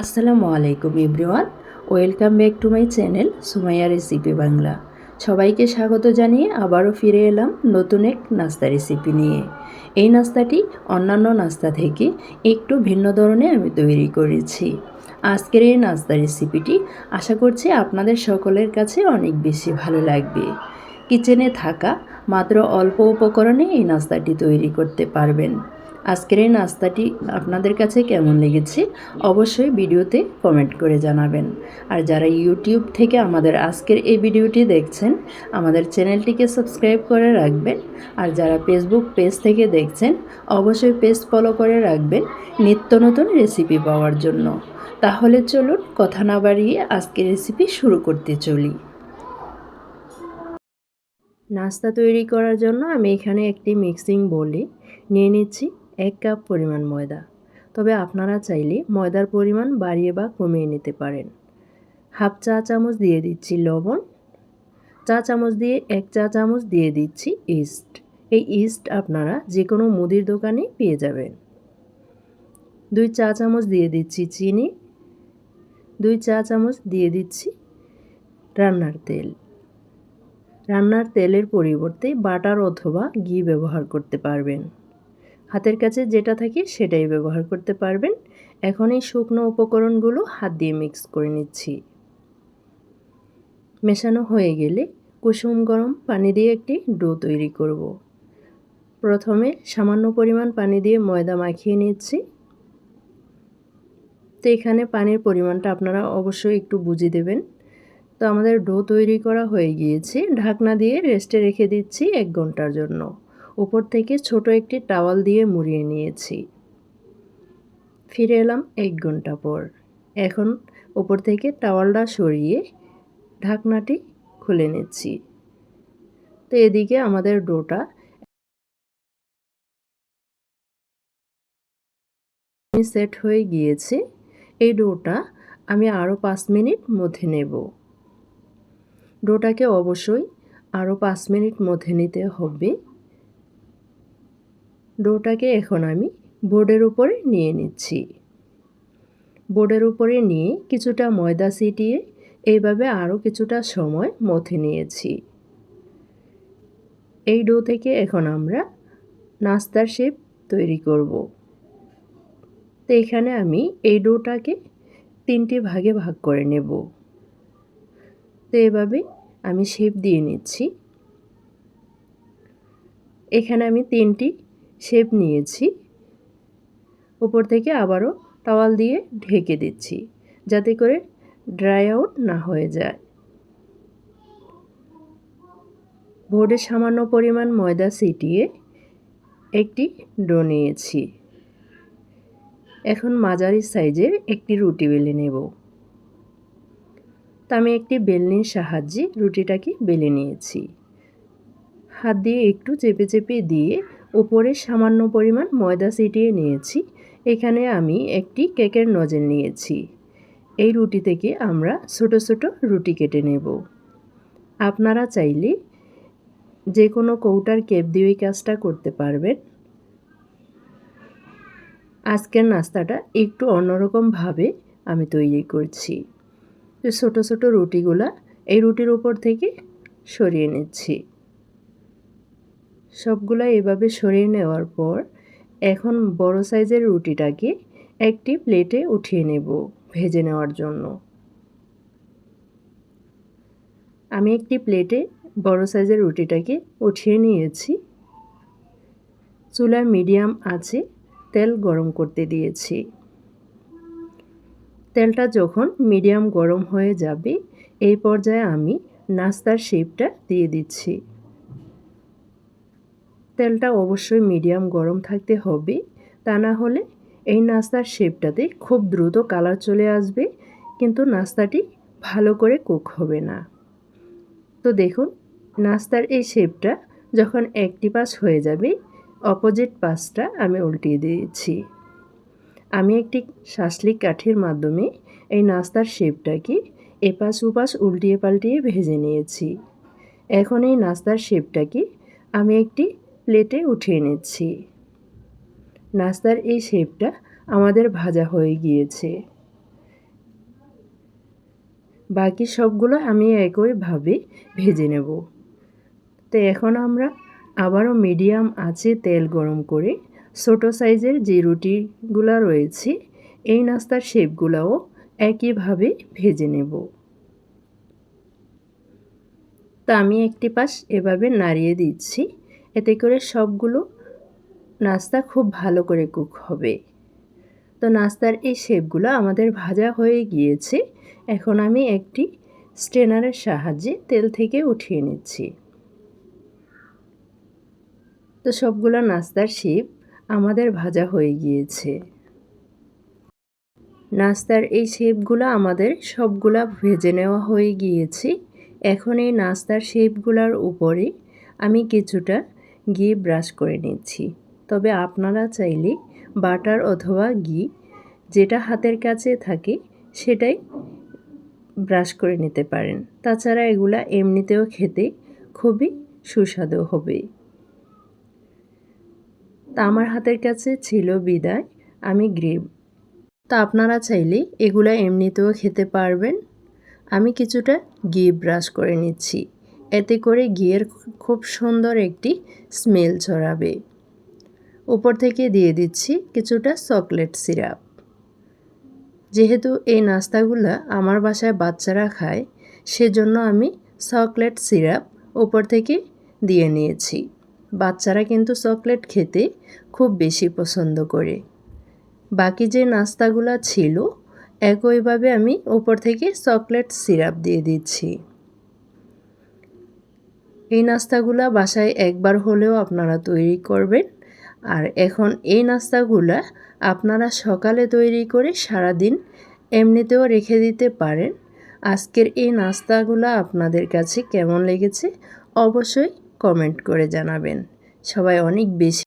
আসসালামু আলাইকুম everyone. Welcome back to my channel Sumaiya recipe Bangla. সবাইকে স্বাগত জানিয়ে আবারও ফিরে এলাম নতুন এক নাস্তা রেসিপি নিয়ে। এই নাস্তাটি অন্যান্য নাস্তা থেকে একটু ভিন্ন ধরনের আমি তৈরি করেছি। আজকের এই নাস্তা রেসিপিটি আশা করছি আপনাদের সকলের কাছে অনেক বেশি ভালো লাগবে। কিচেনে থাকা মাত্র অল্প উপকরণে এই নাস্তাটি তৈরি করতে পারবেন। আজকের এই নাস্তাটি আপনাদের কাছে কেমন লেগেছে অবশ্যই ভিডিওতে কমেন্ট করে জানাবেন। আর যারা ইউটিউব থেকে আমাদের আজকের এই ভিডিওটি দেখছেন, আমাদের চ্যানেলটিকে সাবস্ক্রাইব করে রাখবেন। আর যারা ফেসবুক পেজ থেকে দেখছেন, অবশ্যই পেজ ফলো করে রাখবেন নিত্য নতুন রেসিপি পাওয়ার জন্য। তাহলে চলুন কথা না বাড়িয়ে আজকের রেসিপি শুরু করতে চলি। নাস্তা তৈরি করার জন্য আমি এখানে একটি মিক্সিং বলে নিয়ে নিচ্ছি। এক কাপ পরিমাণ ময়দা। তবে আপনারা চাইলে ময়দার পরিমাণ বাড়িয়ে বা কমিয়ে নিতে পারেন। হাফ চা চামচ দিয়ে দিচ্ছি লবণ, চা চামচ দিয়ে এক চা চামচ দিয়ে দিচ্ছি ইস্ট। এই ইস্ট আপনারা যে কোনো মুদির দোকানে পেয়ে যাবেন। দুই চা চামচ দিয়ে দিচ্ছি চিনি, দুই চা চামচ দিয়ে দিচ্ছি রান্নার তেল। রান্নার তেলের পরিবর্তে বাটার অথবা ঘি ব্যবহার করতে পারবেন। হাতের কাছে যেটা থাকে সেটাই ব্যবহার করতে পারবেন। এখন এই শুকনো উপকরণগুলো হাত দিয়ে মিক্স করে নিচ্ছি। মেশানো হয়ে গেলে কুসুম গরম পানি দিয়ে একটি ডো তৈরি করব। প্রথমে সামান্য পরিমাণ পানি দিয়ে ময়দা মাখিয়ে নিচ্ছি। তো এখানে পানির পরিমাণটা আপনারা অবশ্যই একটু বুঝে দেবেন। তো আমাদের ডো তৈরি করা হয়ে গিয়েছে। ঢাকনা দিয়ে রেস্টে রেখে দিচ্ছি এক ঘণ্টার জন্য। উপর থেকে ছোট একটি টাওয়াল দিয়ে মুড়িয়ে নিয়েছি। ফিরে এলাম এক ঘণ্টা পর। এখন উপর থেকে টাওয়ালটা সরিয়ে ঢাকনাটি খুলে নিচ্ছি। তো এদিকে আমাদের ডোটা সেট হয়ে গিয়েছে। এই ডোটা আমি আরও পাঁচ মিনিট মধ্যে নেব। ডোটাকে অবশ্যই আরও পাঁচ মিনিট মধ্যে নিতে হবে। ডোটাকে এখন আমি বোর্ডের উপরে নিয়ে নিচ্ছি। বোর্ডের উপরে নিয়ে কিছুটা ময়দা ছিটিয়ে এইভাবে আরও কিছুটা সময় মথে নিয়েছি। এই ডো থেকে এখন আমরা নাস্তার শেপ তৈরি করব। তো এখানে আমি এই ডোটাকে তিনটি ভাগে ভাগ করে নেব। তো এভাবে আমি শেপ দিয়ে নিচ্ছি। এখানে আমি তিনটি শেপ নিয়েছি। উপর থেকে আবারও টাওয়াল দিয়ে ঢেকে দিচ্ছি, যাতে করে ড্রাই আউট না হয়ে যায়। বোর্ডে সামান্য পরিমাণ ময়দা ছিটিয়ে একটি ডো নিয়েছি। এখন মাঝারি সাইজের একটি রুটি বেলে নেব। তা আমি একটি বেলনির সাহায্যে রুটিটাকে বেলে নিয়েছি। হাত দিয়ে একটু চেপে চেপে দিয়ে উপরে সামান্য পরিমাণ ময়দা ছিটিয়ে নিয়েছি। এখানে আমি একটি কেকের নজেল নিয়েছি। এই রুটি থেকে আমরা ছোট ছোট রুটি কেটে নেব। আপনারা চাইলে যে কোনো কৌটার কেপ দিয়ে কাজটা করতে পারবেন। আজকের নাস্তাটা একটু অন্যরকমভাবে আমি তৈরি করছি। ছোটো ছোটো রুটিগুলা এই রুটির উপর থেকে সরিয়ে নিচ্ছি। সবগুলো এভাবে সরিয়ে নেওয়ার পর এখন বড় সাইজের রুটিটাকে একটি প্লেটে উঠিয়ে নেব ভেজে নেওয়ার জন্য। আমি একটি প্লেটে বড় সাইজের রুটিটাকে উঠিয়ে নিয়েছি। চুলার মিডিয়াম আছে তেল গরম করতে দিয়েছি। তেলটা যখন মিডিয়াম গরম হয়ে যাবে, এই পর্যায়ে আমি নাস্তার শেপটা দিয়ে দিচ্ছি। তেলটা অবশ্যই মিডিয়াম গরম থাকতে হবে। তা না হলে এই নাস্তার শেপটাতে খুব দ্রুত কালার চলে আসবে, কিন্তু নাস্তাটি ভালো করে কুক হবে না। তো দেখুন, নাস্তার এই শেপটা যখন একটি পাশ হয়ে যাবে, অপোজিট পাশটা আমি উল্টিয়ে দিয়েছি। আমি একটি শাসলিক কাঠির মাধ্যমে এই নাস্তার শেপটাকে এপাশ উপাশ উল্টিয়ে পাল্টিয়ে ভেজে নিয়েছি। এখন এই নাস্তার শেপটাকে আমি একটি প্লেটে উঠিয়ে নিচ্ছি। নাস্তার এই শেপটা আমাদের ভাজা হয়ে গিয়েছে। বাকি সবগুলো আমি একইভাবে ভেজে নেব। তো এখন আমরা আবারও মিডিয়াম আছে তেল গরম করে, ছোটো সাইজের যে রুটিগুলো রয়েছে, এই নাস্তার শেপগুলোও একইভাবে ভেজে নেব। তা আমি একটি পাশ এভাবে নাড়িয়ে দিচ্ছি। এতে করে সবগুলো নাস্তা খুব ভালো করে কুক হবে। তো নাস্তার এই শেপগুলো আমাদের ভাজা হয়ে গিয়েছে। এখন আমি একটি স্ট্রেনারের সাহায্যে তেল থেকে উঠিয়ে নিচ্ছি। তো সবগুলো নাস্তার শেপ আমাদের ভাজা হয়ে গিয়েছে। নাস্তার এই শেপগুলো আমাদের সবগুলা ভেজে নেওয়া হয়ে গিয়েছে। এখন এই নাস্তার শেপগুলোর উপরে আমি কিছুটা ঘি ব্রাশ করে নিচ্ছি। তবে আপনারা চাইলে বাটার অথবা ঘি যেটা হাতের কাছে থাকে সেটাই ব্রাশ করে নিতে পারেন। তাছাড়া এগুলা এমনিতেও খেতে খুবই সুস্বাদু হবে। তা আমার হাতের কাছে ছিল বিদায়, আমি গ্রেভ তা আপনারা চাইলে এগুলা এমনিতেও খেতে পারবেন। আমি কিছুটা ঘি ব্রাশ করে নিচ্ছি। এতে করে ঘিয়ের খুব সুন্দর একটি স্মেল ছড়াবে। উপর থেকে দিয়ে দিচ্ছি কিছুটা চকলেট সিরাপ যেহেতু এই নাস্তাগুলো আমার বাসায় বাচ্চারা খায়, সেজন্য আমি চকলেট সিরাপ উপর থেকে দিয়ে নিয়েছি। বাচ্চারা কিন্তু চকলেট খেতে খুব বেশি পছন্দ করে। বাকি যে নাস্তাগুলো ছিল, একইভাবে আমি উপর থেকে চকলেট সিরাপ দিয়ে দিচ্ছি। এই নাস্তাগুলা বাসায় একবার হলেও আপনারা তৈরি করবেন। আর এখন এই নাস্তাগুলা আপনারা সকালে তৈরি করে সারা দিন এমনিতেও রেখে দিতে পারেন। আজকের এই নাস্তাগুলো আপনাদের কাছে কেমন লেগেছে অবশ্যই কমেন্ট করে জানাবেন। সবাই অনেক বেশি